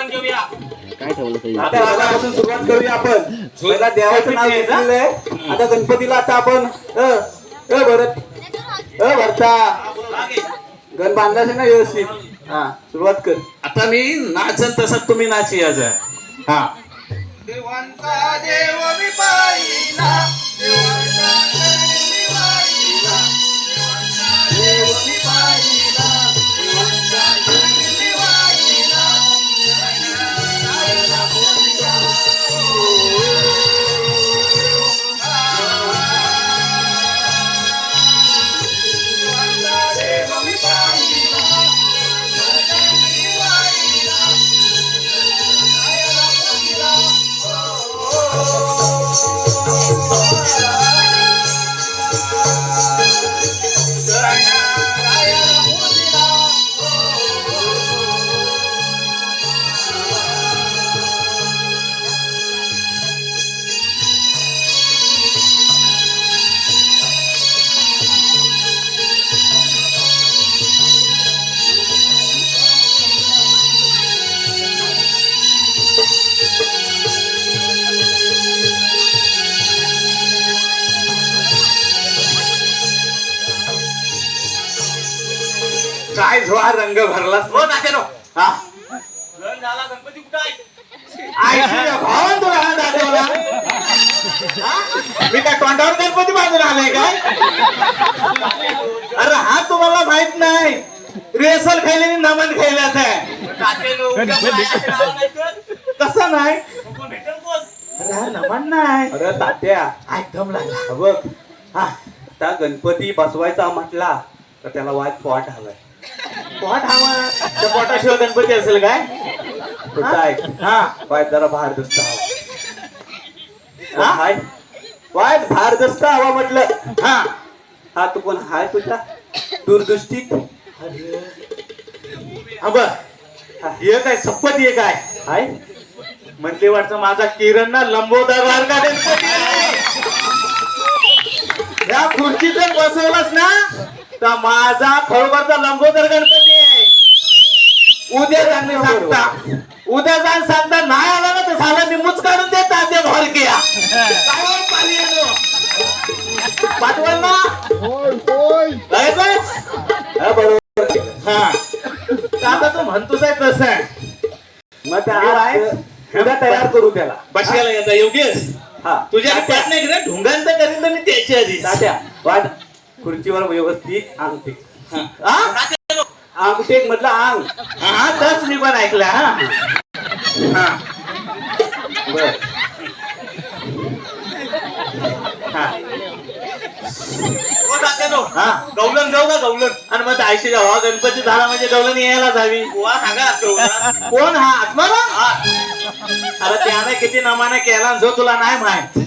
काय ठेवलं काही आता आतापासून सुरुवात करूया आपण. पहिला देवाचं नाव घेतलेलं आहे. आता गणपतीला आता आपण अ अ भरत अ भरता. गण बांधला ना व्यवस्थित? हा सुरुवात कर. आता मी नाचन तसं तुम्ही नाची आज हा. देवांचा देव. काय हा रंग भरलास हो नाचनो हा? गणपती कुठं आहे? आयशीच्या भावानं तुला दाखवला? मी काय तोंडावर गणपती बांधून आलाय काय? अरे हा तुम्हाला माहीत नाही. रेसल खायल्याने नमन खायल्यात आहे कसं नाही. अरे हा नमन नाही. अरे तात्या. एकदम लागला. हा बघ. हा. आता गणपती बसवायचा म्हटला तर त्याला वाट पॉट हवाय. पोट हवा. त्या पोटाशिवाय गणपती असेल काय? आहे? हा. वाट जरा बाहेर दस्त हवा. हा? हाय? वाट बाहेर दस्त हवा म्हटलं. हा. हा तू कोण हाय तुझ्या दूरदृष्टी हा बर. हे. काय सप्पत हे काय हाय? म्हणले वाटतं माझा किरण ना लंबोदर का गणपती आहे. या खुर्चीत जर बसवलास ना तर माझा खरोबरचा लंबोदर गणपती आहे. उद्या जाणे सांगता. उद्या जाण सांगता नाही आला ना तर झाला मी मुच काढून देता ते भर गया पाठवल ना? हा बरोबर. हा. तर आता तू म्हणतोस आहे तसं आहे. मग त्या हे आहे? उद्या तयार करू त्याला. बसल्याला येता. योगेश हा. तुझ्या नाही ना ढुंगांत करीन तर मी त्याची आधी वाट. खुर्चीवर व्यवस्थित अंगठी हा. अंगठे म्हटलं अंग हा तच मी पण ऐकला हा. हा. बर. हा. गवलन जाऊ का गवलन आणि मग आयशी हवा गणपती झाला म्हणजे गवलन यायलाच हवी गोवा सांगा. कोण? हा आत्माला? हा. अरे त्याने किती नमाने केला जो तुला नाही माहीत.